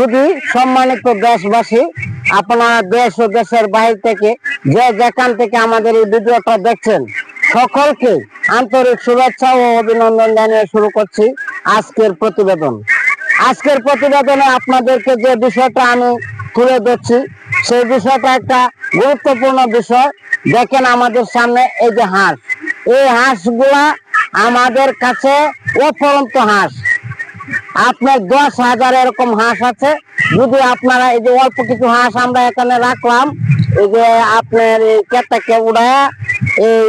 শুধু সম্মানিত দেশবাসী, আপনারা দেশ ও দেশের বাইরে থেকে যে যেখান থেকে আমাদের এই ভিডিওটা দেখছেন, সকলকে আন্তরিক শুভেচ্ছা ও অভিনন্দন জানিয়ে শুরু করছি আজকের প্রতিবেদন। আজকের প্রতিবেদনে আপনাদেরকে যে বিষয়টা আমি তুলে ধরছি, সেই বিষয়টা একটা গুরুত্বপূর্ণ বিষয়। দেখেন আমাদের সামনে এই যে হাঁস। এই হাঁসগুলা আমাদের কাছে অপরন্ত হাঁস। আপনার দশ হাজার এরকম হাঁস আছে। যদি আপনারা এই যে অল্প কিছু হাঁস আমরা এখানে রাখলাম, এই যে আপনার কেটাকে উড়ায় এই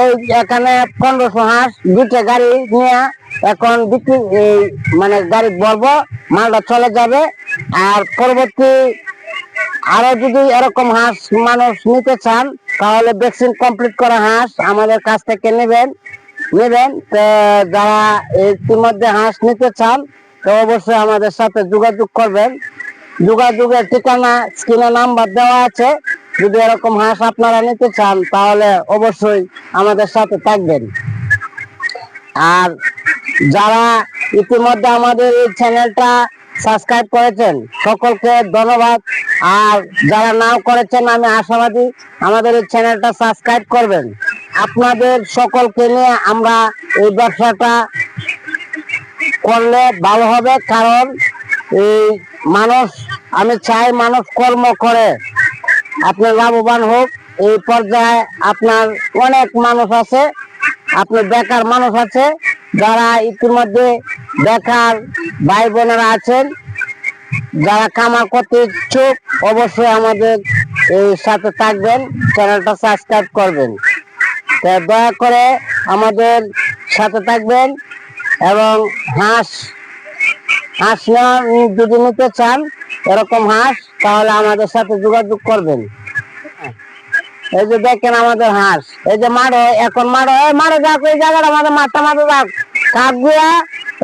এই এখানে পনেরোশো হাঁস দুইটা গাড়ি নিয়ে এখন বিক্রি, এই মানে গাড়ি বলব, মালটা চলে যাবে। আর পরবর্তী আরও যদি এরকম হাঁস মানুষ নিতে চান, তাহলে ভ্যাকসিন কমপ্লিট করা হাঁস আমাদের কাছ থেকে নেবেন। নেবেন, তো যারা ইতিমধ্যে হাঁস নিতে চান, তো অবশ্যই আমাদের সাথে যোগাযোগ করবেন। যোগাযোগের ঠিকানা, স্ক্রিনে নাম্বার দেওয়া আছে। যদি এরকম হাঁস আপনারা নিতে চান, তাহলে অবশ্যই আমাদের সাথে থাকবেন। আর যারা ইতিমধ্যে আমাদের এই চ্যানেলটা সাবস্ক্রাইব করেছেন, সকলকে ধন্যবাদ। আর যারা নাও করেছেন, আমি আশাবাদী, আমাদের এই চ্যানেলটা সাবস্ক্রাইব করবেন। আপনাদের সকলকে নিয়ে আমরা এই ব্যবসাটা করলে ভালো হবে, কারণ এই মানুষ, আমি চাই মানুষ কর্ম করে। আপনার লাভবান হোক, এই পর্যায়ে আপনার অনেক মানুষ আছে আপনার বেকার মানুষ আছে, যারা ইতিমধ্যে বেকার ভাই বোনেরা আছেন, যারা কামার করতে ইচ্ছুক, অবশ্যই আমাদের এই সাথে থাকবেন, চ্যানেলটা সাবস্ক্রাইব করবেন। দয়া করে আমাদের সাথে থাকবেন এবং হাঁস হাঁস যদি নিতে চান, এরকম হাঁস, তাহলে আমাদের সাথে যোগাযোগ করবেন। এই যে দেখেন আমাদের হাঁস। এই যে মারো এখন মারো এই মারো যাক, এই জায়গাটা আমাদের মারটা মারো যাক। কাক গুয়া,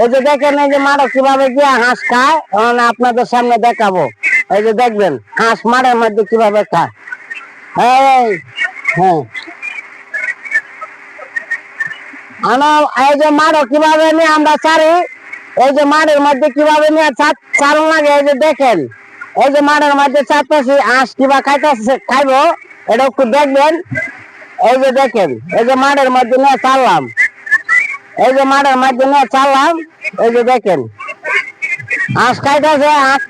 এই যে দেখেন, এই যে মারো কীভাবে গিয়া হাঁস খায়, এখন আপনাদের সামনে দেখাবো। এই যে দেখবেন, হাঁস মারের মধ্যে কীভাবে খায়। হ্যাঁ। আনো এই যে মারো, কীভাবে নিয়ে আমরা চারি এই যে মাঠের মধ্যে কীভাবে নিয়ে চারণ লাগে এই যে দেখেন। এই যে মাঠের মধ্যে চারটাছি আঁশ কিবা খাইতেছে খাইবো, এটা একটু দেখবেন। এই যে দেখেন, এই যে মাঠের মধ্যে নিয়ে চাললাম এই যে মাঠের মধ্যে নিয়ে চাললাম এই যে দেখেন। আঁশ খাইতেছে, আঁশ